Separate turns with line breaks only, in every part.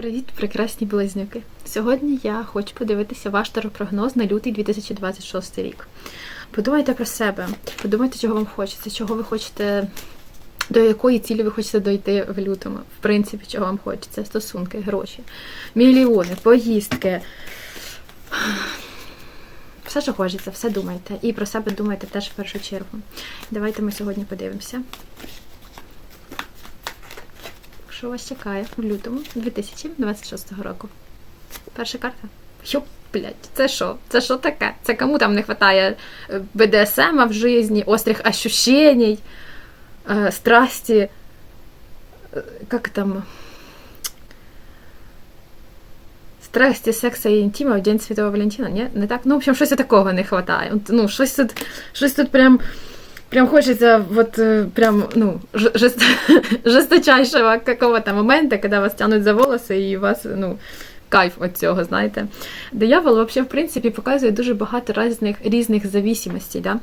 Привіт, прекрасні близнюки! Сьогодні я хочу подивитися ваш таропрогноз на лютий 2026 рік. Подумайте про себе, подумайте, чого вам хочеться, чого ви хочете, до якої цілі ви хочете дойти в лютому. В принципі, чого вам хочеться: стосунки, гроші, мільйони, поїздки. Все, що хочеться, все думайте. І про себе думайте теж в першу чергу. Давайте ми сьогодні подивимося. Що вас чекає в лютому 2026 року? Перша карта. Йоп, блядь, це що? Це що таке? Це кому там не вистачає БДСМ в житті, острих ощущений, е, страсті, е, як там. Страсті, секса і інтима в День Святого Валентина, ні? Не так? Ну, в общем, щось такого не вистачає. Ну, щось тут, щось тут прям. Прям хочется вот э, прям, ну, жест... жесточайшего какого-то момента, когда вас тянуть за волоси і вас, ну, кайф від цього, знаєте. Диявол, взагалі, в принципі, показує дуже багато різних, різних зависимостей, да?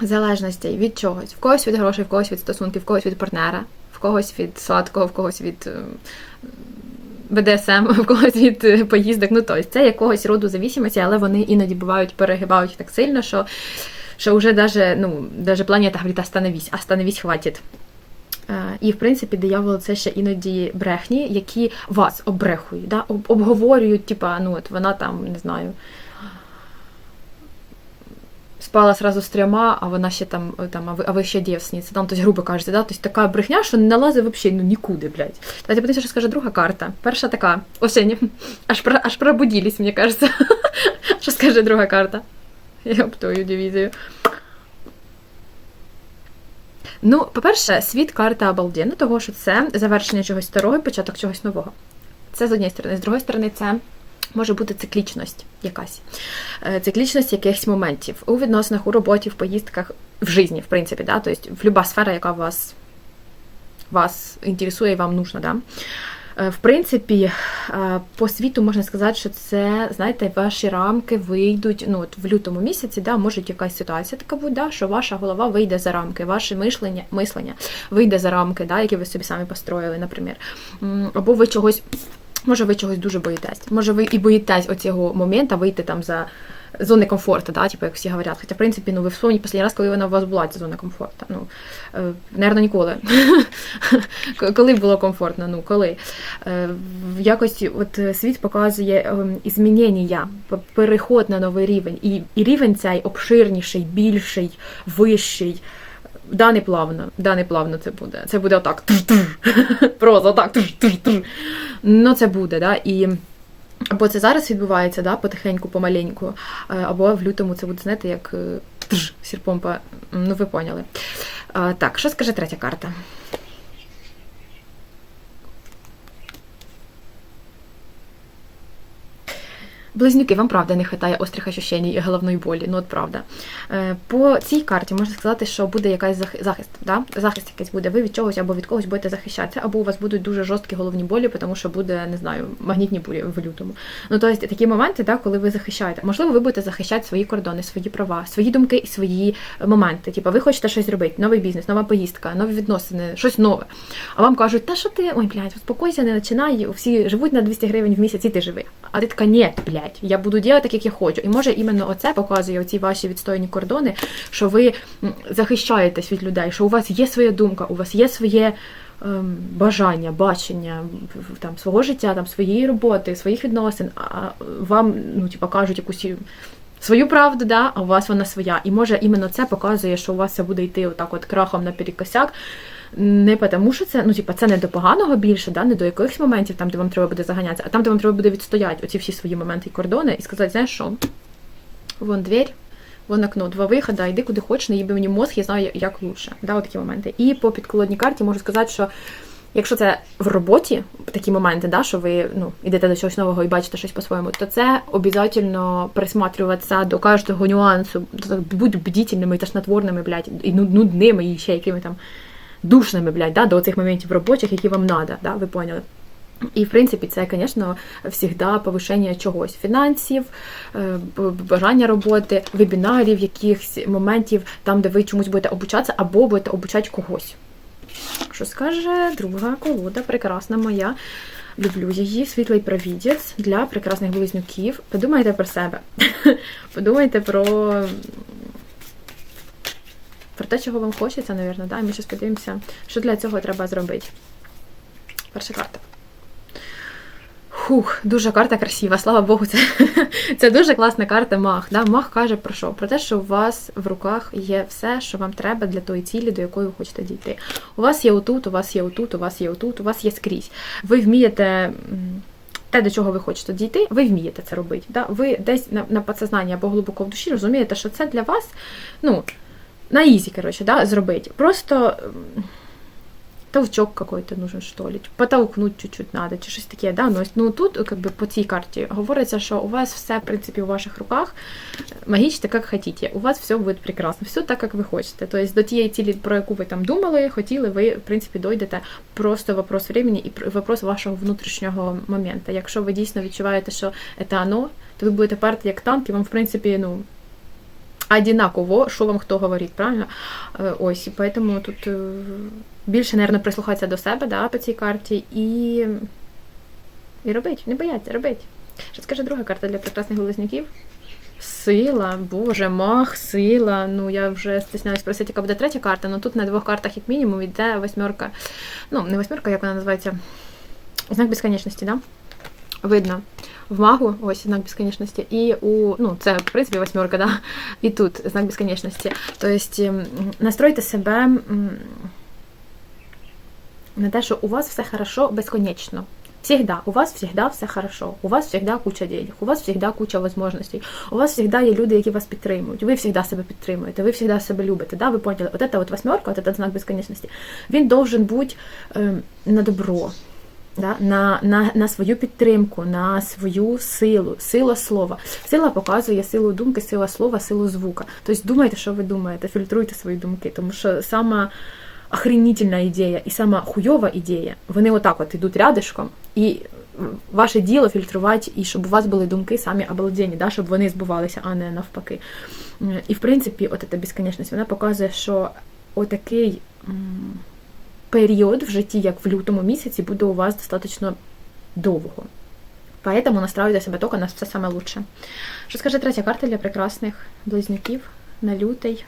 залежностей від чогось. В когось від грошей, в когось від стосунків, в когось від партнера, в когось від сладкого, в когось від е, БДСМ, в когось від е, поїздок. Ну, тобто, це якогось роду зависимості, але вони іноді бувають, перегибають так сильно, що що вже даже, ну, даже планета говорить, остановись, остановись, хватить. Е, І, в принципі, диявол це ще іноді брехні, які вас обрехують, да? об- обговорюють, типа, ну, от вона там, не знаю, спала сразу з трьома, а вона ще там, е, там а, ви, а ви ще дівсниця. Там, тобто, грубо кажете, да? тобто, така брехня, що не налазить взагалі ну, нікуди, блядь. Давайте подивимося, що скаже друга карта. Перша така, осінь, аж, про, аж пробудились, мені кажеться. Що скаже друга карта? Твою дивізію. Ну, по-перше, світ карта обалденна, того що це завершення чогось старого і початок чогось нового. Це з однієї сторони. З другої сторони, це може бути циклічність якась. Е, Циклічність якихось моментів у відносинах, у роботі, в поїздках, в житті, в принципі, да? тобто в будь-яка сфера, яка вас, вас інтересує і вам нужна. Да? Е, В принципі, е, по світу можна сказати, що це, знаєте, ваші рамки вийдуть. Ну, от в лютому місяці, да, може якась ситуація така буде, да, що ваша голова вийде за рамки, ваше мишлення, мислення вийде за рамки, да, які ви собі самі построїли, наприклад. Або ви чогось, може, ви чогось дуже боїтесь. Може, ви і боїтесь оцього моменту вийти там за. Зони комфорту, да, типу, як всі говорять. Хоча, в принципі, ну, ви вспомніть останній раз, коли вона у вас була ця зона комфорту. Ну, е, наверно, ніколи. Коли було комфортно, ну, коли. Е, в якості от е, світ показує ем, змінення, переход на новий рівень. І, і рівень цей обширніший, більший, вищий. Да, не плавно, да, не плавно це буде. Це буде отак. Просто отак. Ну, це буде, да. І або це зараз відбувається, да, потихеньку, помаленьку, е, або в лютому це буде, знаєте, як е, тж, сірпом. Ну, ви поняли. Так, що скаже третя карта? Близнюки, вам правда не вистачає острих ощущень і головної болі. Ну от правда. Е, По цій карті можна сказати, що буде якась захист. Да? Захист якийсь буде. Ви від чогось або від когось будете захищатися, або у вас будуть дуже жорсткі головні болі, тому що буде, не знаю, магнітні бурі в лютому. Ну тобто такі моменти, да, коли ви захищаєте. Можливо, ви будете захищати свої кордони, свої права, свої думки і свої е, моменти. Типу, ви хочете щось зробити, новий бізнес, нова поїздка, нові відносини, щось нове. А вам кажуть, та що ти, ой, блядь, успокойся, не починай, всі живуть на 200 гривень в місяць, і ти живи. А ти така, ні, блядь, я буду робити так, як я хочу. І може іменно оце показує оці ваші відстояні кордони, що ви захищаєтесь від людей, що у вас є своя думка, у вас є своє. ем, Бажання, бачення там свого життя, там своєї роботи, своїх відносин, а вам ну типу, кажуть якусь свою правду, да, а у вас вона своя. І може іменно це показує, що у вас це буде йти отак, от крахом наперекосяк. Не тому, що це, ну, типа, це не до поганого більше, да, не до якихось моментів, там, де вам треба буде заганятися, а там, де вам треба буде відстояти оці всі свої моменти і кордони і сказати, знаєш що, вон дверь, вон окно, два виходи, йди куди хочеш, не їби мені мозг, я знаю, як лучше. Да, такі моменти. І по підколодній карті можу сказати, що якщо це в роботі, такі моменти, да, що ви ну, йдете до чогось нового і бачите щось по-своєму, то це обов'язково присматрюватися до кожного нюансу, будь бдительними та снотворними, блядь, і нудними, і ще якими там душними, блядь, да, до цих моментів робочих, які вам надо, да, ви поняли. І, в принципі, це, звісно, завжди повишення чогось фінансів, е, бажання роботи, вебінарів, якихось моментів, там, де ви чомусь будете обучатися, або будете обучати когось. Що скаже друга колода, прекрасна моя. Люблю її, світлий провідець для прекрасних близнюків. Подумайте про себе. Подумайте про. Про те, чого вам хочеться, мабуть, да? Ми зараз подивимося, що для цього треба зробити. Перша карта. Хух, дуже карта красива, слава Богу, це, це дуже класна карта Мах. Да? Мах каже про що? Про те, що у вас в руках є все, що вам треба для тої цілі, до якої ви хочете дійти. У вас є отут, у вас є отут, у вас є отут, у вас є скрізь. Ви вмієте. Те, до чого ви хочете дійти, ви вмієте це робити. Да? Ви десь на, на підсознанні або глибоко в душі розумієте, що це для вас ну, на ізі, коротше, да, зробити. Просто толчок какой-то нужен, что ли, потолкнуть чуть-чуть надо, чи щось таке, да, ну, ну тут, как бы, по цій карті говориться, що у вас все, в принципі, у ваших руках, магічте, як хотите, у вас все буде прекрасно, все так, як ви хочете. Тобто до тієї цілі, про яку ви там думали, хотіли, ви, в принципі, дойдете, просто вопрос времени і пр- вопрос вашого внутрішнього моменту. Якщо ви дійсно відчуваєте, що це оно, то ви будете парти як танк, і вам, в принципі, ну, одинаково, що вам хто говорить, правильно? Е, Ось, і поэтому тут е, більше, мабуть, прислухатися до себе да, по цій карті і, і робити, не бояться, робити. Що скаже друга карта для прекрасних близнюків? Сила, боже, мах, сила. Ну, я вже стесняюсь просити, яка буде третя карта, але тут на двох картах, як мінімум, йде восьмерка. Ну, не восьмерка, як вона називається? Знак безконечності, да? Видно. В магу, ось знак безконечності, і у, ну, це, в принципі, восьмерка, да? і тут знак безконечності. Тобто, настройте себе на те, що у вас все хорошо безконечно. Всегда, у вас всегда все хорошо, у вас всегда куча денег, у вас всегда куча возможностей, у вас всегда є люди, які вас підтримують, ви всегда себе підтримуєте, ви всегда себе любите, да? ви поняли? От эта вот восьмерка, от этот знак безконечності, він должен бути ем, на добро, да? на, на, на свою підтримку, на свою силу, сила слова. Сила показує силу думки, сила слова, силу звука. Тобто думайте, що ви думаєте, фільтруйте свої думки, тому що сама охренительна ідея і сама хуйова ідея, вони отак от ідуть рядишком, і ваше діло фільтрувати, і щоб у вас були думки самі обалденні, да, щоб вони збувалися, а не навпаки. І в принципі, от ця безконечність, вона показує, що отакий період в житті, як в лютому місяці, буде у вас достатньо довго. Поэтому настраюйте себе только на все самое лучшее. Що скаже третя карта для прекрасних близнюків на лютий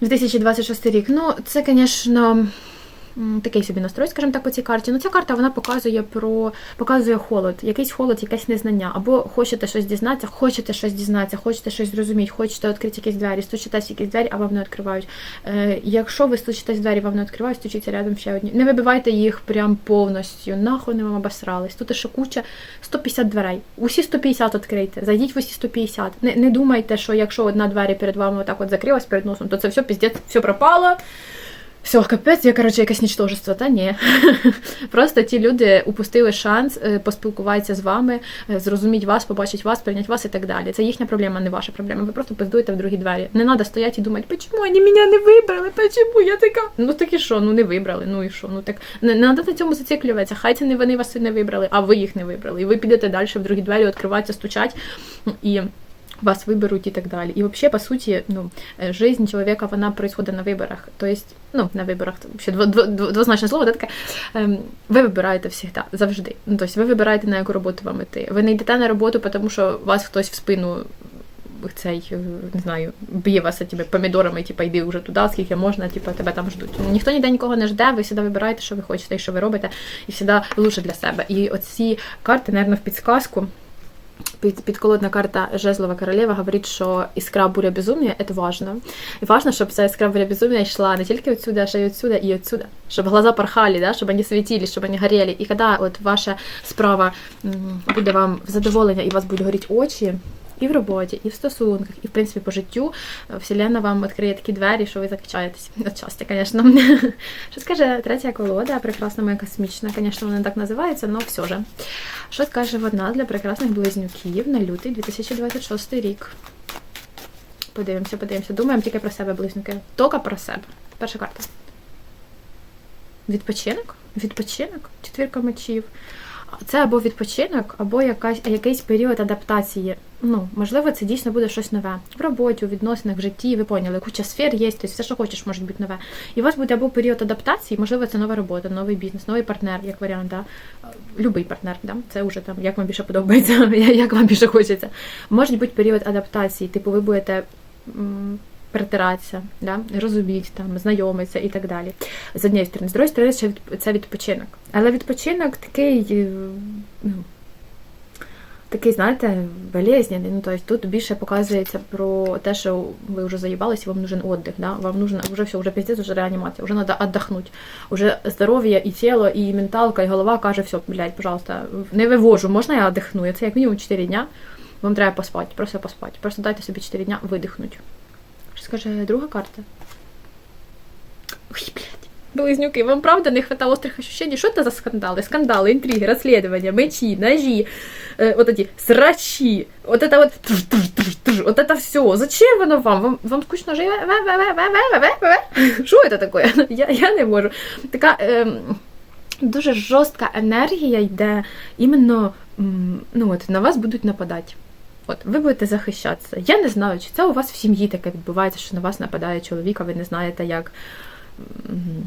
2026 рік. Ну, це, звісно, такий собі настрой, скажімо так, по цій карті. Ну, ця карта вона показує про показує холод, якийсь холод, якесь незнання. Або хочете щось дізнатися, хочете щось дізнатися, хочете щось зрозуміти, хочете відкрити якісь двері, стучитесь якісь двері, а вам не відкривають. Е, якщо ви стучитесь двері, вам не відкривають, стучіться рядом ще одні. Не вибивайте їх прям повністю. Нахуй не вам обосрались. Тут ще куча 150 дверей. Усі 150 відкрийте. Зайдіть в усі 150. Не, не думайте, що якщо одна двері перед вами отак от закрилась перед носом, то це все піздець, все пропало. Все, капець, я, коротше, якесь нічтожество. Та ні. Просто ті люди упустили шанс е, поспілкуватися з вами, е, зрозуміти вас, побачити вас, прийняти вас і так далі. Це їхня проблема, не ваша проблема. Ви просто пиздуєте в другі двері. Не треба стояти і думати, чому вони мене не вибрали, чому я така. Ну так і що, ну не вибрали, ну і що? Ну так не треба на цьому зациклюватися. Хай це не вони вас не вибрали, а ви їх не вибрали. І ви підете далі в другі двері, відкриватися, стучать і. Вас виберуть і так далі. І взагалі, по суті, ну, е, жизнь чоловіка, вона происходить на виборах. Тобто, ну, на виборах, ще дво- дво- дво- двозначне слово, да, таке. Ем, ви вибираєте завжди, завжди. Ну, тобто, ви вибираєте, на яку роботу вам іти. Ви не йдете на роботу, тому що вас хтось в спину цей, е, не знаю, б'є вас типу, помідорами, типу, йди вже туди, скільки можна, типу, тебе там ждуть. Ніхто ніде нікого не жде, ви завжди вибираєте, що ви хочете і що ви робите, і завжди лучше для себе. І оці карти, мабуть, в підсказку. Під, карта Жезлова королева говорить, що іскра буря безумія це важно. І важно, щоб ця іскра буря безумія йшла не тільки отсюда, а й отсюда і отсюда. Щоб глаза порхали, да? щоб вони світили, щоб вони горіли. І коли от ваша справа буде вам в задоволення і у вас будуть горіти очі, і в роботі, і в стосунках, і в принципі по життю е, Вселенна вам відкриє такі двері, що ви закачаєтесь. От щастя, звісно. Що скаже третя колода, прекрасна моя космічна, звісно, вона так називається, але все же. Що скаже вона для прекрасних близнюків на лютий 2026 рік? Подивимося, подивимося. Думаємо тільки про себе, близнюки. Тільки про себе. Перша карта. Відпочинок? Відпочинок? Четвірка мечів. Це або відпочинок, або якась, якийсь період адаптації ну, можливо, це дійсно буде щось нове в роботі, у відносинах, в житті. Ви поняли, куча сфер є, тобто все, що хочеш, може бути нове. І у вас буде або період адаптації, можливо, це нова робота, новий бізнес, новий партнер, як варіант, да? любий партнер, да? це вже там як вам більше подобається, як вам більше хочеться. Може бути період адаптації, типу, ви будете. Притиратися, да? розуміти, там, знайомитися і так далі. З однієї сторони, з другої сторони, це відпочинок. Але відпочинок такий, е, ну, такий, знаєте, болезненний. Ну, тобто тут більше показується про те, що ви вже заїбалися, вам нужен отдих, да? вам нужно вже все, вже піздець, вже реанімація, вже треба віддохнути. Уже здоров'я і тіло, і менталка, і голова каже, все, блядь, пожалуйста, не вивожу, можна я віддихну? Це як мінімум 4 дня. Вам треба поспати, просто поспати. Просто дайте собі 4 дня видихнути. Що скаже друга карта? Ой, блядь. Близнюки, вам правда не хватало острых ощущений? Что это за скандалы? Скандалы, интриги, расследования, мечи, ножи, э, вот эти срачи, вот это вот, туш, туш, туш, туш, вот это все. Зачем оно вам? Вам, вам скучно жить? Что это такое? Я, я не можу. Така ем, дуже жорстка енергія йде іменно м, ну, от, на вас будуть нападати. От, ви будете захищатися. Я не знаю, чи це у вас в сім'ї таке відбувається, що на вас нападає чоловік, а ви не знаєте, як м,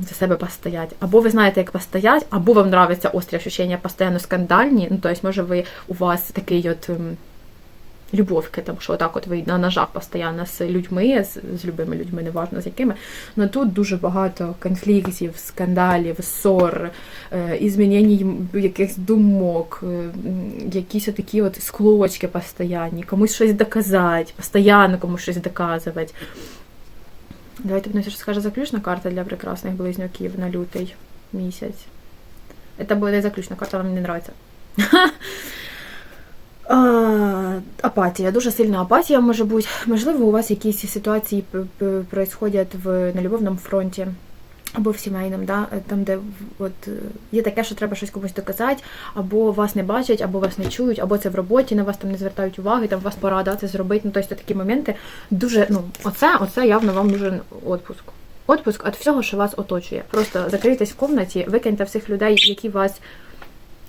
за себе постоять. Або ви знаєте, як постоять, або вам нравиться острі ощущення постійно скандальні. Ну, тобто, може, ви у вас такий от. Любов к этому, що отак от ви на ножах постійно з людьми, з, з любими людьми, неважно з якими. Ну тут дуже багато конфліктів, скандалів, ссор, е, ізмінень якихось думок, е, якісь такі от склочки постійні, комусь щось доказати, постійно комусь щось доказувати. Давайте що скаже заключна карта для прекрасних близнюків на лютий місяць. Це буде заключна карта, вам не подобається. Апатія, дуже сильна апатія може бути. Можливо, у вас якісь ситуації происходять в на любовному фронті або в сімейному, да? там, де от, е, є таке, що треба щось комусь доказати, або вас не бачать, або вас не чують, або це в роботі, на вас там не звертають уваги, там вас пора да, це зробити. Ну, тобто такі моменти дуже, ну, оце, оце явно вам нужен відпуск. Отпуск від всього, що вас оточує. Просто закрийтесь в кімнаті, викиньте всіх людей, які вас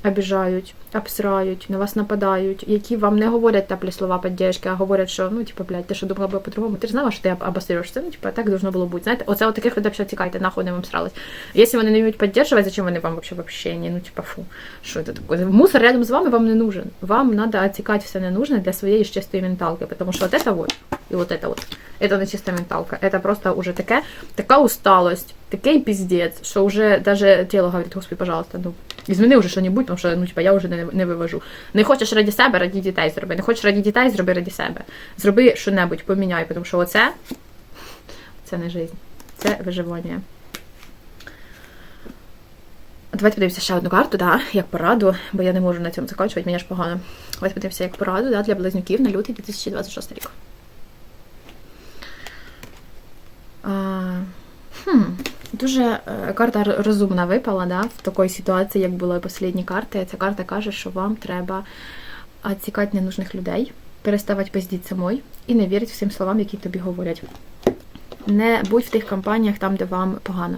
обіжають, обсирають, на вас нападають, які вам не говорять теплі слова підтримки, а говорять, що ну, типу, блядь, ти що думала би по-другому, ти ж знала, що ти обострюєшся, ну, типу, так должно було бути. Знаєте, оце от таких людей все тікайте, нахуй не вам срались. Якщо вони не вміють підтримувати, зачем вони вам вообще в общении? Ну, типа, фу, що це таке? Мусор рядом з вами вам не нужен. Вам надо отсекать все ненужне для своєї ж чистої менталки, потому що от это вот, і вот это вот, это не чиста менталка, это просто уже таке, така усталость, такий піздець, що вже даже тіло говорить, господи, пожалуйста, ну, Зміни вже що-небудь, тому що ну, типа, я вже не, не вивожу. Не хочеш раді себе, раді дітей зроби. Не хочеш раді дітей, зроби раді себе. Зроби що-небудь, поміняй, тому що оце це не життя, це виживання. Давайте подивимося ще одну карту, да, як пораду, бо я не можу на цьому закінчувати, мені ж погано. Давайте подивимося як пораду да, для близнюків на лютий 2026 рік. А, хм, дуже е, карта розумна випала да, в такій ситуації, як були останні карти. Ця карта каже, що вам треба цікати ненужних людей, переставати пиздіть самой і не вірити всім словам, які тобі говорять. Не будь в тих компаніях там, де вам погано.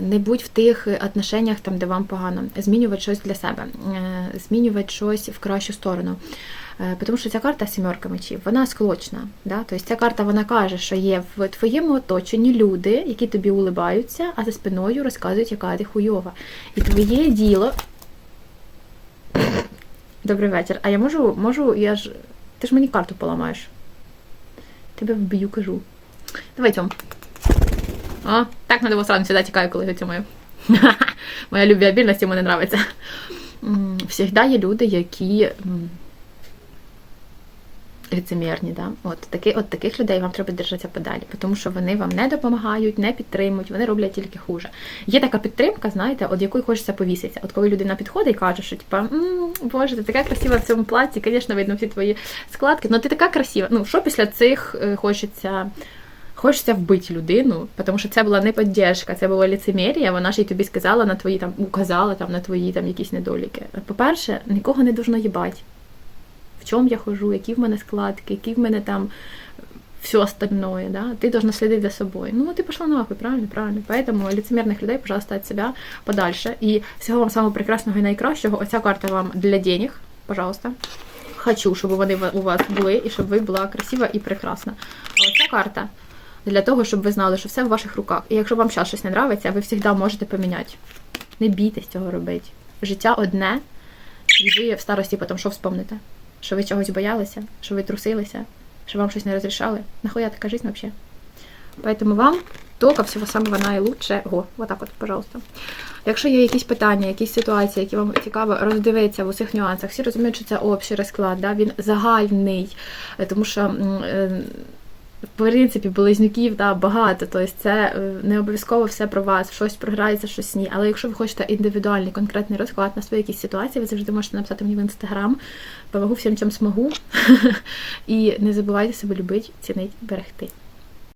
Не будь в тих отношеннях там, де вам погано. Змінювати щось для себе, е, змінювати щось в кращу сторону. Е, Тому що ця карта сімерка мечів, вона склочна. Да? Тобто ця карта вона каже, що є в твоєму оточенні люди, які тобі улибаються, а за спиною розказують, яка ти хуйова. І твоє діло. Добрий вечір. А я можу, можу, я ж. Ти ж мені карту поламаєш. Тебе вб'ю, кажу. Давай цьому. О, так на сразу сюди тікаю, коли цьому. Моя любвеобільність йому не. М, Всегда є люди, які лицемірні, да? От, таки, от таких людей вам треба держатися подалі, тому що вони вам не допомагають, не підтримують, вони роблять тільки хуже. Є така підтримка, знаєте, от якої хочеться повіситися. От коли людина підходить і каже, що типа, «М, Боже, ти така красива в цьому платі, звісно, видно всі твої складки, але ти така красива. Ну, що після цих е, хочеться. Хочеться вбити людину, тому що це була не підтримка, це було ліцемір'я, вона ж й тобі сказала на твої там, указала там на твої там якісь недоліки. По-перше, нікого не должно їбати. В чому я хожу, які в мене складки, які в мене там все остальное, да, ты должна следить за собой. Ну, ты пошла нахуй, правильно, правильно. Поэтому лицемерных людей, пожалуйста, от себя подальше. І всього вам самого прекрасного і найкращого. Оця карта вам для денег, пожалуйста. хочу, щоб вони у вас були, і щоб ви була красива і прекрасна. А оця карта для того, щоб ви знали, що все в ваших руках. І якщо вам зараз щось не подобається, ви завжди можете поміняти. Не бійтесь цього робити. Життя одне, і ви в старості потім що вспомните? Що ви чогось боялися, що ви трусилися, що вам щось не розрішали. Нахуя така жизнь взагалі? Поэтому вам только всього самого наилучшего. Вот так от, пожалуйста. Якщо є якісь питання, якісь ситуації, які вам цікаво роздивитися в усіх нюансах, всі розуміють, що це общий розклад, да? він загальний, е, тому що. В принципі, близнюків да, багато, тобто це е, не обов'язково все про вас, щось програється, щось ні. Але якщо ви хочете індивідуальний конкретний розклад на свої якісь ситуації, ви завжди можете написати мені в інстаграм. Помогу всім, чим смогу. І не забувайте себе любити, цінити, берегти.